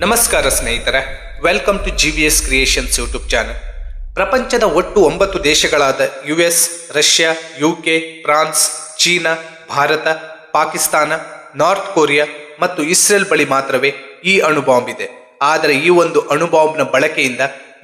ನಮಸ್ಕಾರ ಸ್ನೇಹಿತರೆ welcome to G V S creations YouTube channel ಪ್ರಪಂಚದ ಒಟ್ಟು ಒಂಬತ್ತು ದೇಶಗಳಾದ U S Russia U K France China Bharat, Pakistan North Korea ಮತ್ತು Israel ಬಳಿ ಮಾತ್ರವೇ ಈ ಅಣುಬಾಂಬ್ ಇದೆ ಆದರೆ ಈ ಒಂದು ಅಣುಬಾಂಬ್ನ ಬಳಕೆಯಿಂದ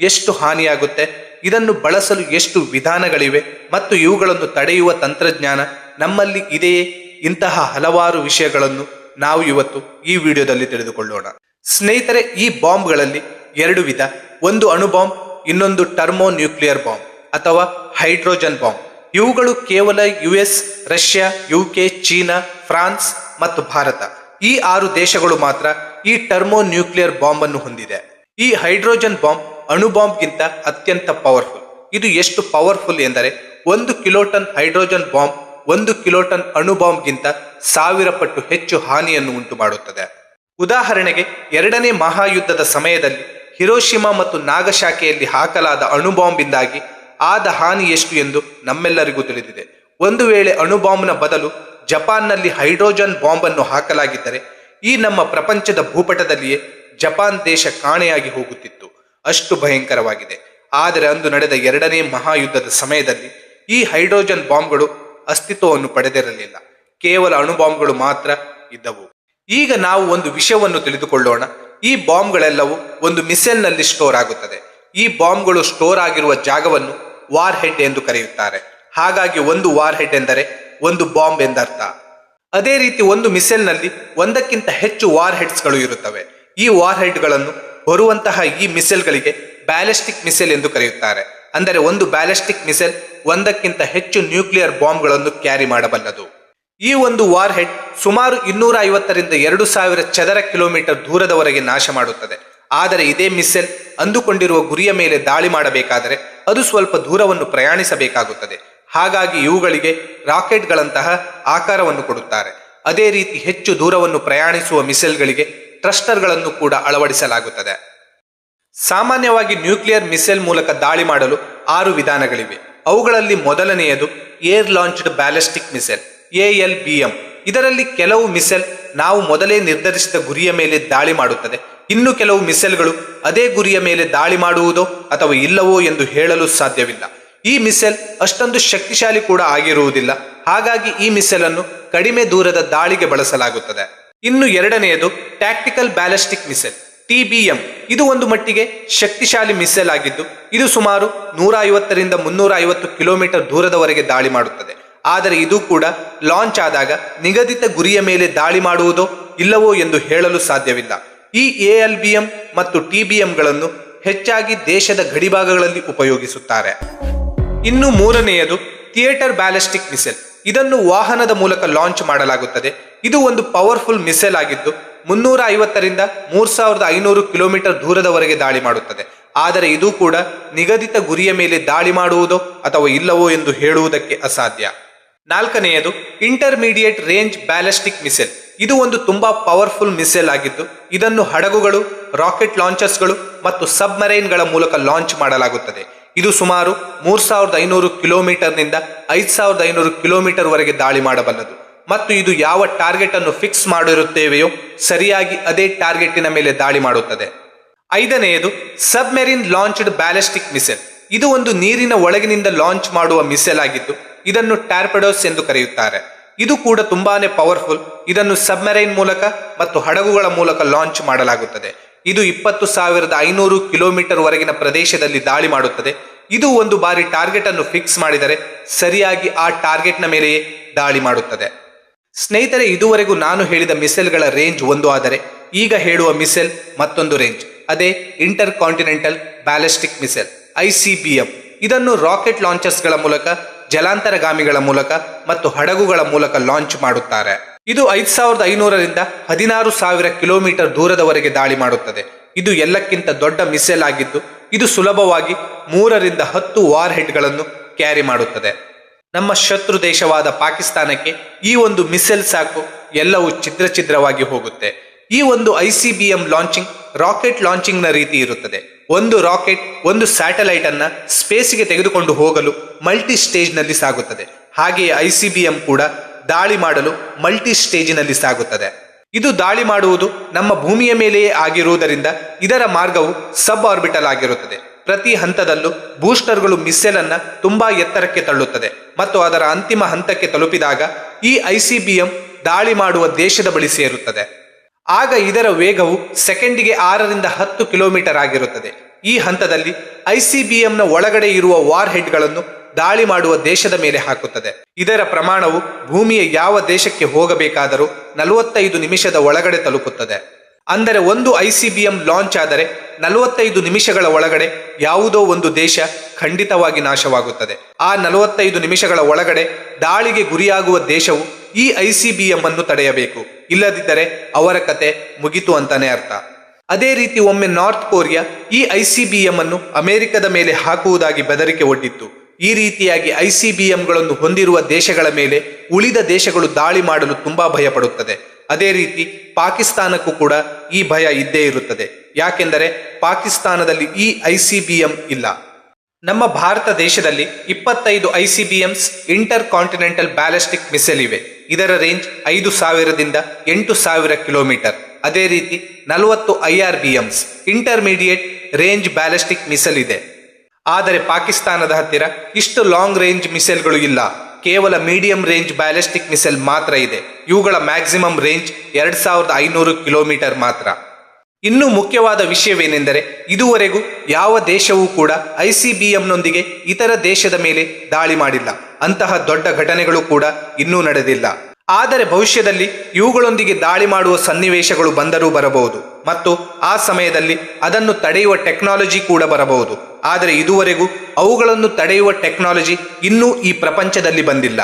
ಎಷ್ಟು ಹಾನಿಯಾಗುತ್ತೆ, ಇದನ್ನು ಬಳಸಲು ಎಷ್ಟು ವಿಧಾನಗಳಿವೆ ಮತ್ತು ಇವುಗಳನ್ನು ತಡೆಯುವ ತಂತ್ರಜ್ಞಾನ ನಮ್ಮಲ್ಲಿ ಇದೆಯೇ? ಇಂತಹ ಹಲವಾರು ವಿಷಯಗಳನ್ನು ನಾವು ಇವತ್ತು ಈ ವಿಡಿಯೋದಲ್ಲಿ ತಿಳಿದುಕೊಳ್ಳೋಣ. ಸ್ನೇಹಿತರೆ, ಈ ಬಾಂಬ್ಗಳಲ್ಲಿ ಎರಡು ವಿಧ. ಒಂದು ಅಣು ಬಾಂಬ್, ಇನ್ನೊಂದು ಟರ್ಮೋ ನ್ಯೂಕ್ಲಿಯರ್ ಬಾಂಬ್ ಅಥವಾ ಹೈಡ್ರೋಜನ್ ಬಾಂಬ್. ಇವುಗಳು ಕೇವಲ U S Russia, UK, China, France ಮತ್ತು ಭಾರತ. ಈ ಆರು ದೇಶಗಳು ಮಾತ್ರ ಈ ಟರ್ಮೋ ನ್ಯೂಕ್ಲಿಯರ್ ಬಾಂಬ್ ಅನ್ನು ಹೊಂದಿದೆ. ಈ ಹೈಡ್ರೋಜನ್ ಬಾಂಬ್ ಅಣು ಬಾಂಬ್ಗಿಂತ ಅತ್ಯಂತ ಪವರ್ಫುಲ್. ಇದು ಎಷ್ಟು ಪವರ್ಫುಲ್ ಎಂದರೆ, ಒಂದು ಕಿಲೋಟನ್ ಹೈಡ್ರೋಜನ್ ಬಾಂಬ್ ಒಂದು ಕಿಲೋಟನ್ ಅಣು ಬಾಂಬ್ಗಿಂತ ಸಾವಿರ ಪಟ್ಟು ಹೆಚ್ಚು ಹಾನಿಯನ್ನು ಉಂಟು ಮಾಡುತ್ತದೆ ಉದಾಹರಣೆಗೆ ಎರಡನೇ ಮಹಾಯುದ್ಧದ ಸಮಯದಲ್ಲಿ ಹಿರೋಶಿಮಾ ಮತ್ತು ನಾಗಶಾಖೆಯಲ್ಲಿ ಹಾಕಲಾದ ಅಣುಬಾಂಬಿಂದಾಗಿ ಆದ ಹಾನಿ ಎಷ್ಟು ಎಂದು ನಮ್ಮೆಲ್ಲರಿಗೂ ತಿಳಿದಿದೆ. ಒಂದು ವೇಳೆ ಅಣುಬಾಂಬ್ನ ಬದಲು ಜಪಾನ್ನಲ್ಲಿ ಹೈಡ್ರೋಜನ್ ಬಾಂಬ್ ಅನ್ನು ಹಾಕಲಾಗಿದ್ದರೆ ಈ ನಮ್ಮ ಪ್ರಪಂಚದ ಭೂಪಟದಲ್ಲಿಯೇ ಜಪಾನ್ ದೇಶ ಕಾಣೆಯಾಗಿ ಹೋಗುತ್ತಿತ್ತು. ಅಷ್ಟು ಭಯಂಕರವಾಗಿದೆ. ಆದರೆ ಅಂದು ನಡೆದ ಎರಡನೇ ಮಹಾಯುದ್ಧದ ಸಮಯದಲ್ಲಿ ಈ ಹೈಡ್ರೋಜನ್ ಬಾಂಬ್ಗಳು ಅಸ್ತಿತ್ವವನ್ನು ಪಡೆದಿರಲಿಲ್ಲ. ಕೇವಲ ಅಣುಬಾಂಬ್ಗಳು ಮಾತ್ರ ಇದ್ದವು. ಈಗ ನಾವು ಒಂದು ವಿಷಯವನ್ನು ತಿಳಿದುಕೊಳ್ಳೋಣ. ಈ ಬಾಂಬ್ಗಳೆಲ್ಲವೂ ಒಂದು ಮಿಸೈಲ್ನಲ್ಲಿ ಸ್ಟೋರ್ ಆಗುತ್ತದೆ. ಈ ಬಾಂಬ್ಗಳು ಸ್ಟೋರ್ ಆಗಿರುವ ಜಾಗವನ್ನು ವಾರ್ ಹೆಡ್ ಎಂದು ಕರೆಯುತ್ತಾರೆ. ಹಾಗಾಗಿ ಒಂದು ವಾರ್ ಹೆಡ್ ಎಂದರೆ ಒಂದು ಬಾಂಬ್ ಎಂದರ್ಥ. ಅದೇ ರೀತಿ ಒಂದು ಮಿಸೈಲ್ನಲ್ಲಿ ಒಂದಕ್ಕಿಂತ ಹೆಚ್ಚು ವಾರ್ ಹೆಡ್ಸ್ಗಳು ಇರುತ್ತವೆ. ಈ ವಾರ್ ಹೆಡ್ಗಳನ್ನು ಬರುವಂತಹ ಈ ಮಿಸೈಲ್ಗಳಿಗೆ ಬ್ಯಾಲಿಸ್ಟಿಕ್ ಮಿಸೈಲ್ ಎಂದು ಕರೆಯುತ್ತಾರೆ. ಅಂದರೆ ಒಂದು ಬ್ಯಾಲಿಸ್ಟಿಕ್ ಮಿಸೈಲ್ ಒಂದಕ್ಕಿಂತ ಹೆಚ್ಚು ನ್ಯೂಕ್ಲಿಯರ್ ಬಾಂಬ್ಗಳನ್ನು ಕ್ಯಾರಿ ಮಾಡಬಲ್ಲದು. ಈ ಒಂದು ವಾರ್ ಹೆಡ್ ಸುಮಾರು ಇನ್ನೂರ ಐವತ್ತರಿಂದ ಎರಡು ಸಾವಿರ ಚದರ ಕಿಲೋಮೀಟರ್ ದೂರದವರೆಗೆ ನಾಶ ಮಾಡುತ್ತದೆ. ಆದರೆ ಇದೇ ಮಿಸೈಲ್ ಅಂದುಕೊಂಡಿರುವ ಗುರಿಯ ಮೇಲೆ ದಾಳಿ ಮಾಡಬೇಕಾದರೆ ಅದು ಸ್ವಲ್ಪ ದೂರವನ್ನು ಪ್ರಯಾಣಿಸಬೇಕಾಗುತ್ತದೆ. ಹಾಗಾಗಿ ಇವುಗಳಿಗೆ ರಾಕೆಟ್ಗಳಂತಹ ಆಕಾರವನ್ನು ಕೊಡುತ್ತಾರೆ. ಅದೇ ರೀತಿ ಹೆಚ್ಚು ದೂರವನ್ನು ಪ್ರಯಾಣಿಸುವ ಮಿಸೈಲ್ಗಳಿಗೆ ಟ್ರಸ್ಟರ್ಗಳನ್ನು ಕೂಡ ಅಳವಡಿಸಲಾಗುತ್ತದೆ. ಸಾಮಾನ್ಯವಾಗಿ ನ್ಯೂಕ್ಲಿಯರ್ ಮಿಸೈಲ್ ಮೂಲಕ ದಾಳಿ ಮಾಡಲು ಆರು ವಿಧಾನಗಳಿವೆ. ಅವುಗಳಲ್ಲಿ ಮೊದಲನೆಯದು air launched ballistic missile. A L B M. ಇದರಲ್ಲಿ ಕೆಲವು ಮಿಸೈಲ್ ನಾವು ಮೊದಲೇ ನಿರ್ಧರಿಸಿದ ಗುರಿಯ ಮೇಲೆ ದಾಳಿ ಮಾಡುತ್ತದೆ. ಇನ್ನು ಕೆಲವು ಮಿಸೈಲ್ಗಳು ಅದೇ ಗುರಿಯ ಮೇಲೆ ದಾಳಿ ಮಾಡುವುದೋ ಅಥವಾ ಇಲ್ಲವೋ ಎಂದು ಹೇಳಲು ಸಾಧ್ಯವಿಲ್ಲ. ಈ ಮಿಸೈಲ್ ಅಷ್ಟೊಂದು ಶಕ್ತಿಶಾಲಿ ಕೂಡ ಆಗಿರುವುದಿಲ್ಲ. ಹಾಗಾಗಿ ಈ ಮಿಸೈಲ್ ಅನ್ನು ಕಡಿಮೆ ದೂರದ ದಾಳಿಗೆ ಬಳಸಲಾಗುತ್ತದೆ. ಇನ್ನು ಎರಡನೆಯದು ಟ್ಯಾಕ್ಟಿಕಲ್ ಬ್ಯಾಲಿಸ್ಟಿಕ್ ಮಿಸೈಲ್ ಟಿಬಿಎಂ ಇದು ಒಂದು ಮಟ್ಟಿಗೆ ಶಕ್ತಿಶಾಲಿ ಮಿಸೈಲ್ ಆಗಿದ್ದು, ಇದು ಸುಮಾರು ನೂರ ಐವತ್ತರಿಂದ ಮುನ್ನೂರ ಐವತ್ತು ಕಿಲೋಮೀಟರ್ ದೂರದವರೆಗೆ ದಾಳಿ ಮಾಡುತ್ತದೆ. ಆದರೆ ಇದು ಕೂಡ ಲಾಂಚ್ ಆದಾಗ ನಿಗದಿತ ಗುರಿಯ ಮೇಲೆ ದಾಳಿ ಮಾಡುವುದೋ ಇಲ್ಲವೋ ಎಂದು ಹೇಳಲು ಸಾಧ್ಯವಿಲ್ಲ. ಈ ಎಎಲ್ಬಿಎಂ ಮತ್ತು ಟಿಬಿಎಂಗಳನ್ನು ಹೆಚ್ಚಾಗಿ ದೇಶದ ಗಡಿಭಾಗಗಳಲ್ಲಿ ಉಪಯೋಗಿಸುತ್ತಾರೆ. ಇನ್ನು ಮೂರನೆಯದು ಥಿಯೇಟರ್ ಬ್ಯಾಲಿಸ್ಟಿಕ್ ಮಿಸೈಲ್. ಇದನ್ನು ವಾಹನದ ಮೂಲಕ ಲಾಂಚ್ ಮಾಡಲಾಗುತ್ತದೆ. ಇದು ಒಂದು ಪವರ್ಫುಲ್ ಮಿಸೈಲ್ ಆಗಿದ್ದು ಮುನ್ನೂರ ಐವತ್ತರಿಂದ ಮೂರ್ ಸಾವಿರದ ಐನೂರು ಕಿಲೋಮೀಟರ್ ದೂರದವರೆಗೆ ದಾಳಿ ಮಾಡುತ್ತದೆ. ಆದರೆ ಇದು ಕೂಡ ನಿಗದಿತ ಗುರಿಯ ಮೇಲೆ ದಾಳಿ ಮಾಡುವುದೋ ಅಥವಾ ಇಲ್ಲವೋ ಎಂದು ಹೇಳುವುದಕ್ಕೆ ಅಸಾಧ್ಯ. ನಾಲ್ಕನೆಯದು ಇಂಟರ್ಮೀಡಿಯೇಟ್ ರೇಂಜ್ ಬ್ಯಾಲಿಸ್ಟಿಕ್ ಮಿಸೈಲ್ ಇದು ಒಂದು ತುಂಬಾ ಪವರ್ಫುಲ್ ಮಿಸೈಲ್ ಆಗಿದ್ದು, ಇದನ್ನು ಹಡಗುಗಳು ರಾಕೆಟ್ ಲಾಂಚರ್ಸ್ಗಳು ಮತ್ತು ಸಬ್ಮರೈನ್ಗಳ ಮೂಲಕ ಲಾಂಚ್ ಮಾಡಲಾಗುತ್ತದೆ. ಇದು ಸುಮಾರು ಮೂರು ಸಾವಿರದ ಐನೂರು ಕಿಲೋಮೀಟರ್ನಿಂದ ಐದು ಸಾವಿರದ ಐನೂರು ಕಿಲೋಮೀಟರ್ ವರೆಗೆ ದಾಳಿ ಮಾಡಬಲ್ಲದು. ಮತ್ತು ಇದು ಯಾವ ಟಾರ್ಗೆಟ್ ಅನ್ನು ಫಿಕ್ಸ್ ಮಾಡಿರುತ್ತೇವೆಯೋ, ಸರಿಯಾಗಿ ಅದೇ ಟಾರ್ಗೆಟಿನ ಮೇಲೆ ದಾಳಿ ಮಾಡುತ್ತದೆ. ಐದನೆಯದು ಸಬ್ಮೆರಿನ್ ಲಾಂಚ್ಡ್ ಬ್ಯಾಲಿಸ್ಟಿಕ್ ಮಿಸೈಲ್ ಇದು ಒಂದು ನೀರಿನ ಒಳಗಿನಿಂದ ಲಾಂಚ್ ಮಾಡುವ ಮಿಸೈಲ್ ಆಗಿದ್ದು ಇದನ್ನು ಟ್ಯಾರ್ಪೆಡೋಸ್ ಎಂದು ಕರೆಯುತ್ತಾರೆ. ಇದು ಕೂಡ ತುಂಬಾನೇ ಪವರ್ಫುಲ್. ಇದನ್ನು ಸಬ್ಮೆರೈನ್ ಮೂಲಕ ಮತ್ತು ಹಡಗುಗಳ ಮೂಲಕ ಲಾಂಚ್ ಮಾಡಲಾಗುತ್ತದೆ. ಇದು ಇಪ್ಪತ್ತು ಸಾವಿರದ ಐನೂರು ಕಿಲೋಮೀಟರ್ ವರೆಗಿನ ಪ್ರದೇಶದಲ್ಲಿ ದಾಳಿ ಮಾಡುತ್ತದೆ. ಇದು ಒಂದು ಬಾರಿ ಟಾರ್ಗೆಟ್ ಅನ್ನು ಫಿಕ್ಸ್ ಮಾಡಿದರೆ ಸರಿಯಾಗಿ ಆ ಟಾರ್ಗೆಟ್ನ ಮೇಲೆಯೇ ದಾಳಿ ಮಾಡುತ್ತದೆ. ಸ್ನೇಹಿತರೆ, ಇದುವರೆಗೂ ನಾನು ಹೇಳಿದ ಮಿಸೈಲ್ಗಳ ರೇಂಜ್ ಒಂದು ಆದರೆ ಈಗ ಹೇಳುವ ಮಿಸೈಲ್ ಮತ್ತೊಂದು ರೇಂಜ್. ಅದೇ intercontinental ballistic missile ICBM ಇದನ್ನು ರಾಕೆಟ್ ಲಾಂಚರ್ಸ್ಗಳ ಮೂಲಕ ಜಲಾಂತರಗಾಮಿಗಳ ಮೂಲಕ ಮತ್ತು ಹಡಗುಗಳ ಮೂಲಕ ಲಾಂಚ್ ಮಾಡುತ್ತಾರೆ. ಇದು ಐದು ಸಾವಿರದ ಐನೂರರಿಂದ ಹದಿನಾರು ಸಾವಿರ ಕಿಲೋಮೀಟರ್ ದೂರದವರೆಗೆ ದಾಳಿ ಮಾಡುತ್ತದೆ. ಇದು ಎಲ್ಲಕ್ಕಿಂತ ದೊಡ್ಡ ಮಿಸೈಲ್ ಆಗಿದ್ದು, ಇದು ಸುಲಭವಾಗಿ ಮೂರರಿಂದ ಹತ್ತು ವಾರ್ ಹೆಡ್ಗಳನ್ನು ಕ್ಯಾರಿ ಮಾಡುತ್ತದೆ. ನಮ್ಮ ಶತ್ರು ದೇಶವಾದ ಪಾಕಿಸ್ತಾನಕ್ಕೆ ಈ ಒಂದು ಮಿಸೈಲ್ ಸಾಕು ಎಲ್ಲವೂ ಛಿದ್ರ ಚಿತ್ರವಾಗಿ ಹೋಗುತ್ತೆ. ಈ ಒಂದು ಐ ಸಿ ಲಾಂಚಿಂಗ್ ರಾಕೆಟ್ ಲಾಂಚಿಂಗ್ನ ರೀತಿ ಇರುತ್ತದೆ. ಒಂದು ರಾಕೆಟ್ ಒಂದು ಸ್ಯಾಟಲೈಟ್ ಅನ್ನ ಸ್ಪೇಸ್ಗೆ ತೆಗೆದುಕೊಂಡು ಹೋಗಲು ಮಲ್ಟಿ ಸ್ಟೇಜ್ನಲ್ಲಿ ಸಾಗುತ್ತದೆ. ಹಾಗೆಯೇ ಐ ಕೂಡ ದಾಳಿ ಮಾಡಲು ಮಲ್ಟಿ ಸ್ಟೇಜಿನಲ್ಲಿ ಸಾಗುತ್ತದೆ. ಇದು ದಾಳಿ ಮಾಡುವುದು ನಮ್ಮ ಭೂಮಿಯ ಮೇಲೆಯೇ ಆಗಿರುವುದರಿಂದ ಇದರ ಮಾರ್ಗವು ಸಬ್ ಆರ್ಬಿಟಲ್ ಆಗಿರುತ್ತದೆ. ಪ್ರತಿ ಹಂತದಲ್ಲೂ ಬೂಸ್ಟರ್ಗಳು ಮಿಸ್ಸೆಲ್ ಅನ್ನ ತುಂಬಾ ಎತ್ತರಕ್ಕೆ ತಳ್ಳುತ್ತದೆ ಮತ್ತು ಅದರ ಅಂತಿಮ ಹಂತಕ್ಕೆ ತಲುಪಿದಾಗ ಈ ಐಸಿಬಿಎಂ ದಾಳಿ ಮಾಡುವ ದೇಶದ ಬಳಿ ಸೇರುತ್ತದೆ. ಆಗ ಇದರ ವೇಗವು ಸೆಕೆಂಡಿಗೆ ಆರರಿಂದ ಹತ್ತು ಕಿಲೋಮೀಟರ್ ಆಗಿರುತ್ತದೆ. ಈ ಹಂತದಲ್ಲಿ ಐಸಿಬಿಎಂನ ಒಳಗಡೆ ಇರುವ ವಾರ್ ಹೆಡ್ಗಳನ್ನು ದಾಳಿ ಮಾಡುವ ದೇಶದ ಮೇಲೆ ಹಾಕುತ್ತದೆ. ಇದರ ಪ್ರಮಾಣವು ಭೂಮಿಯ ಯಾವ ದೇಶಕ್ಕೆ ಹೋಗಬೇಕಾದರೂ ನಲವತ್ತೈದು ನಿಮಿಷದ ಒಳಗಡೆ ತಲುಪುತ್ತದೆ ಅಂದರೆ ಒಂದು ಐಸಿಬಿಎಂ ಲಾಂಚ್ ಆದರೆ ನಲವತ್ತೈದು ನಿಮಿಷಗಳ ಒಳಗಡೆ ಯಾವುದೋ ಒಂದು ದೇಶ ಖಂಡಿತವಾಗಿ ನಾಶವಾಗುತ್ತದೆ. ಆ ನಲವತ್ತೈದು ನಿಮಿಷಗಳ ಒಳಗಡೆ ದಾಳಿಗೆ ಗುರಿಯಾಗುವ ದೇಶವು ಈ ಐ ಸಿಬಿಎಂ ಅನ್ನು ತಡೆಯಬೇಕು. ಇಲ್ಲದಿದ್ದರೆ ಅವರ ಕತೆ ಮುಗಿತು ಅಂತಾನೆ ಅರ್ಥ. ಅದೇ ರೀತಿ ಒಮ್ಮೆ ನಾರ್ತ್ ಕೊರಿಯಾ ಈ ಐಸಿಬಿಎಂ ಅನ್ನು ಅಮೆರಿಕದ ಮೇಲೆ ಹಾಕುವುದಾಗಿ ಬೆದರಿಕೆ ಒಡ್ಡಿತ್ತು. ಈ ರೀತಿಯಾಗಿ ಐಸಿಬಿಎಂಗಳನ್ನು ಹೊಂದಿರುವ ದೇಶಗಳ ಮೇಲೆ ಉಳಿದ ದೇಶಗಳು ದಾಳಿ ಮಾಡಲು ತುಂಬಾ ಭಯಪಡುತ್ತದೆ. ಅದೇ ರೀತಿ ಪಾಕಿಸ್ತಾನಕ್ಕೂ ಕೂಡ ಈ ಭಯ ಇದ್ದೇ ಇರುತ್ತದೆ. ಯಾಕೆಂದರೆ ಪಾಕಿಸ್ತಾನದಲ್ಲಿ ಈ ಐಸಿಬಿಎಂ ಇಲ್ಲ. ನಮ್ಮ ಭಾರತ ದೇಶದಲ್ಲಿ ಇಪ್ಪತ್ತೈದು ICBMs intercontinental ballistic missile ಇವೆ. ಇದರ ರೇಂಜ್ ಐದು ಸಾವಿರದಿಂದ ಎಂಟು ಸಾವಿರ ಕಿಲೋಮೀಟರ್ ಅದೇ ರೀತಿ ನಲವತ್ತು IRBMs intermediate range ballistic missile ಇದೆ. ಆದರೆ ಪಾಕಿಸ್ತಾನದ ಹತ್ತಿರ ಇಷ್ಟು ಲಾಂಗ್ ರೇಂಜ್ ಮಿಸೈಲ್ಗಳು ಇಲ್ಲ. ಕೇವಲ ಮೀಡಿಯಂ ರೇಂಜ್ ಬ್ಯಾಲಿಸ್ಟಿಕ್ ಮಿಸೈಲ್ ಮಾತ್ರ ಇದೆ. ಇವುಗಳ ಮ್ಯಾಕ್ಸಿಮಮ್ ರೇಂಜ್ ಎರಡ್ ಸಾವಿರದ ಐನೂರು ಕಿಲೋಮೀಟರ್ ಮಾತ್ರ. ಇನ್ನು ಮುಖ್ಯವಾದ ವಿಷಯವೇನೆಂದರೆ ಇದುವರೆಗೂ ಯಾವ ದೇಶವೂ ಕೂಡ ಐಸಿಬಿಎಂನೊಂದಿಗೆ ಇತರ ದೇಶದ ಮೇಲೆ ದಾಳಿ ಮಾಡಿಲ್ಲ. ಅಂತಹ ದೊಡ್ಡ ಘಟನೆಗಳು ಕೂಡ ಇನ್ನೂ ನಡೆದಿಲ್ಲ. ಆದರೆ ಭವಿಷ್ಯದಲ್ಲಿ ಇವುಗಳೊಂದಿಗೆ ದಾಳಿ ಮಾಡುವ ಸನ್ನಿವೇಶಗಳು ಬಂದರೂ ಬರಬಹುದು. ಮತ್ತು ಆ ಸಮಯದಲ್ಲಿ ಅದನ್ನು ತಡೆಯುವ ಟೆಕ್ನಾಲಜಿ ಕೂಡ ಬರಬಹುದು. ಆದರೆ ಇದುವರೆಗೂ ಅವುಗಳನ್ನು ತಡೆಯುವ ಟೆಕ್ನಾಲಜಿ ಇನ್ನೂ ಈ ಪ್ರಪಂಚದಲ್ಲಿ ಬಂದಿಲ್ಲ.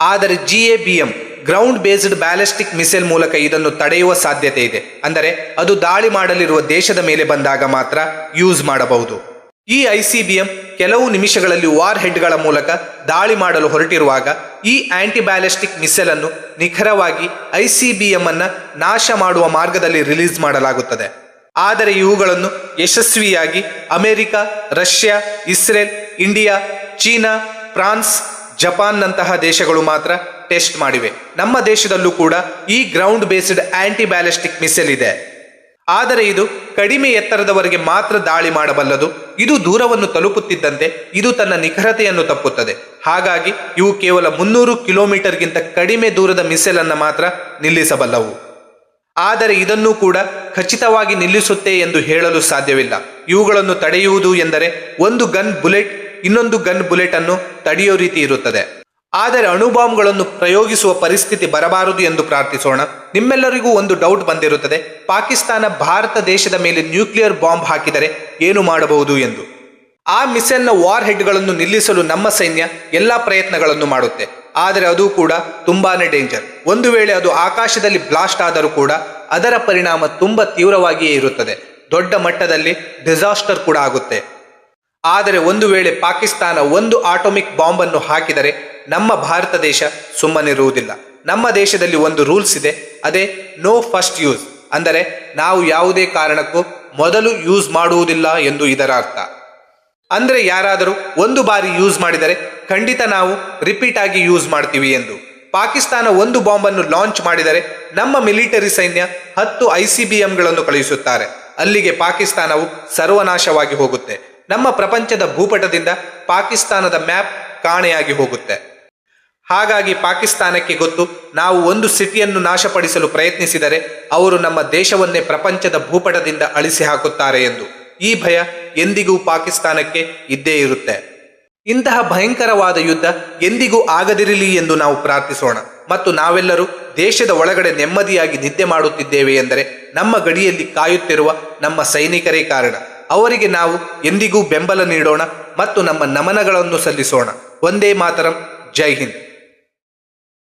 ಆದರೆ G A B M ground based ballistic missile ಮೂಲಕ ಇದನ್ನು ತಡೆಯುವ ಸಾಧ್ಯತೆ ಇದೆ. ಅಂದರೆ ಅದು ದಾಳಿ ಮಾಡಲಿರುವ ದೇಶದ ಮೇಲೆ ಬಂದಾಗ ಮಾತ್ರ ಯೂಸ್ ಮಾಡಬಹುದು. ಈ ಐಸಿಬಿಎಂ ಕೆಲವು ನಿಮಿಷಗಳಲ್ಲಿ ವಾರ್ ಹೆಡ್ಗಳ ಮೂಲಕ ದಾಳಿ ಮಾಡಲು ಹೊರಟಿರುವಾಗ ಈ ಆಂಟಿ ಬ್ಯಾಲಿಸ್ಟಿಕ್ ಮಿಸೈಲ್ ಅನ್ನು ನಿಖರವಾಗಿ ಐಸಿಬಿಎಂ ಅನ್ನ ನಾಶ ಮಾಡುವ ಮಾರ್ಗದಲ್ಲಿ ರಿಲೀಸ್ ಮಾಡಲಾಗುತ್ತದೆ. ಆದರೆ ಇವುಗಳನ್ನು ಯಶಸ್ವಿಯಾಗಿ America, Russia, Israel, India, China, France, ಜಪಾನ್ನಂತಹ ದೇಶಗಳು ಮಾತ್ರ ಟೆಸ್ಟ್ ಮಾಡಿವೆ. ನಮ್ಮ ದೇಶದಲ್ಲೂ ಕೂಡ ಈ ground based anti ballistic missile ಇದೆ. ಆದರೆ ಇದು ಕಡಿಮೆ ಎತ್ತರದವರೆಗೆ ಮಾತ್ರ ದಾಳಿ ಮಾಡಬಲ್ಲದು. ಇದು ದೂರವನ್ನು ತಲುಪುತ್ತಿದ್ದಂತೆ ಇದು ತನ್ನ ನಿಖರತೆಯನ್ನು ತಪ್ಪುತ್ತದೆ. ಹಾಗಾಗಿ ಇವು ಕೇವಲ ಮುನ್ನೂರು ಕಿಲೋಮೀಟರ್ಗಿಂತ ಕಡಿಮೆ ದೂರದ ಮಿಸೈಲ್ ಅನ್ನು ಮಾತ್ರ ನಿಲ್ಲಿಸಬಲ್ಲವು. ಆದರೆ ಇದನ್ನು ಕೂಡ ಖಚಿತವಾಗಿ ನಿಲ್ಲಿಸುತ್ತೆ ಎಂದು ಹೇಳಲು ಸಾಧ್ಯವಿಲ್ಲ. ಇವುಗಳನ್ನು ತಡೆಯುವುದು ಎಂದರೆ ಒಂದು ಗನ್ ಬುಲೆಟ್, ಇನ್ನೊಂದು ಗನ್ ಬುಲೆಟ್ ಅನ್ನು ತಡೆಯೋ ರೀತಿ ಇರುತ್ತದೆ. ಆದರೆ ಅಣುಬಾಂಬ್ಗಳನ್ನು ಪ್ರಯೋಗಿಸುವ ಪರಿಸ್ಥಿತಿ ಬರಬಾರದು ಎಂದು ಪ್ರಾರ್ಥಿಸೋಣ. ನಿಮ್ಮೆಲ್ಲರಿಗೂ ಒಂದು ಡೌಟ್ ಬಂದಿರುತ್ತದೆ. ಪಾಕಿಸ್ತಾನ ಭಾರತ ದೇಶದ ಮೇಲೆ ನ್ಯೂಕ್ಲಿಯರ್ ಬಾಂಬ್ ಹಾಕಿದರೆ ಏನು ಮಾಡಬಹುದು ಎಂದು. ಆ ಮಿಸೈಲ್ನ ವಾರ್ ಹೆಡ್ಗಳನ್ನು ನಿಲ್ಲಿಸಲು ನಮ್ಮ ಸೈನ್ಯ ಎಲ್ಲಾ ಪ್ರಯತ್ನಗಳನ್ನು ಮಾಡುತ್ತೆ. ಆದರೆ ಅದು ಕೂಡ ತುಂಬಾನೇ ಡೇಂಜರ್. ಒಂದು ವೇಳೆ ಅದು ಆಕಾಶದಲ್ಲಿ ಬ್ಲಾಸ್ಟ್ ಆದರೂ ಕೂಡ ಅದರ ಪರಿಣಾಮ ತುಂಬಾ ತೀವ್ರವಾಗಿಯೇ ಇರುತ್ತದೆ. ದೊಡ್ಡ ಮಟ್ಟದಲ್ಲಿ ಡಿಸಾಸ್ಟರ್ ಕೂಡ ಆಗುತ್ತೆ. ಆದರೆ ಒಂದು ವೇಳೆ ಪಾಕಿಸ್ತಾನ ಒಂದು ಆಟೋಮಿಕ್ ಬಾಂಬ್ ಅನ್ನು ಹಾಕಿದರೆ ನಮ್ಮ ಭಾರತ ದೇಶ ಸುಮ್ಮನಿರುವುದಿಲ್ಲ. ನಮ್ಮ ದೇಶದಲ್ಲಿ ಒಂದು ರೂಲ್ಸ್ ಇದೆ, ಅದೇ ನೋ ಫಸ್ಟ್ ಯೂಸ್ ಅಂದರೆ ನಾವು ಯಾವುದೇ ಕಾರಣಕ್ಕೂ ಮೊದಲು ಯೂಸ್ ಮಾಡುವುದಿಲ್ಲ ಎಂದು ಇದರ ಅರ್ಥ. ಅಂದರೆ ಯಾರಾದರೂ ಒಂದು ಬಾರಿ ಯೂಸ್ ಮಾಡಿದರೆ ಖಂಡಿತ ನಾವು ರಿಪೀಟ್ ಆಗಿ ಯೂಸ್ ಮಾಡ್ತೀವಿ ಎಂದು. ಪಾಕಿಸ್ತಾನ ಒಂದು ಬಾಂಬನ್ನು ಲಾಂಚ್ ಮಾಡಿದರೆ ನಮ್ಮ ಮಿಲಿಟರಿ ಸೈನ್ಯ ಹತ್ತು ಐಸಿಬಿಎಂಗಳನ್ನು ಕಳುಹಿಸುತ್ತಾರೆ. ಅಲ್ಲಿಗೆ ಪಾಕಿಸ್ತಾನವು ಸರ್ವನಾಶವಾಗಿ ಹೋಗುತ್ತೆ. ನಮ್ಮ ಪ್ರಪಂಚದ ಭೂಪಟದಿಂದ ಪಾಕಿಸ್ತಾನದ ಮ್ಯಾಪ್ ಕಾಣೆಯಾಗಿ ಹೋಗುತ್ತೆ. ಹಾಗಾಗಿ ಪಾಕಿಸ್ತಾನಕ್ಕೆ ಗೊತ್ತು, ನಾವು ಒಂದು ಸಿಟಿಯನ್ನು ನಾಶಪಡಿಸಲು ಪ್ರಯತ್ನಿಸಿದರೆ ಅವರು ನಮ್ಮ ದೇಶವನ್ನೇ ಪ್ರಪಂಚದ ಭೂಪಟದಿಂದ ಅಳಿಸಿ ಹಾಕುತ್ತಾರೆ ಎಂದು. ಈ ಭಯ ಎಂದಿಗೂ ಪಾಕಿಸ್ತಾನಕ್ಕೆ ಇದ್ದೇ ಇರುತ್ತೆ. ಇಂತಹ ಭಯಂಕರವಾದ ಯುದ್ಧ ಎಂದಿಗೂ ಆಗದಿರಲಿ ಎಂದು ನಾವು ಪ್ರಾರ್ಥಿಸೋಣ. ಮತ್ತು ನಾವೆಲ್ಲರೂ ದೇಶದ ಒಳಗಡೆ ನೆಮ್ಮದಿಯಾಗಿ ನಿದ್ದೆ ಮಾಡುತ್ತಿದ್ದೇವೆ ಎಂದರೆ ನಮ್ಮ ಗಡಿಯಲ್ಲಿ ಕಾಯುತ್ತಿರುವ ನಮ್ಮ ಸೈನಿಕರೇ ಕಾರಣ. ಅವರಿಗೆ ನಾವು ಎಂದಿಗೂ ಬೆಂಬಲ ನೀಡೋಣ ಮತ್ತು ನಮ್ಮ ನಮನಗಳನ್ನು ಸಲ್ಲಿಸೋಣ. ಒಂದೇ ಮಾತರಂ, ಜೈ ಹಿಂದ್.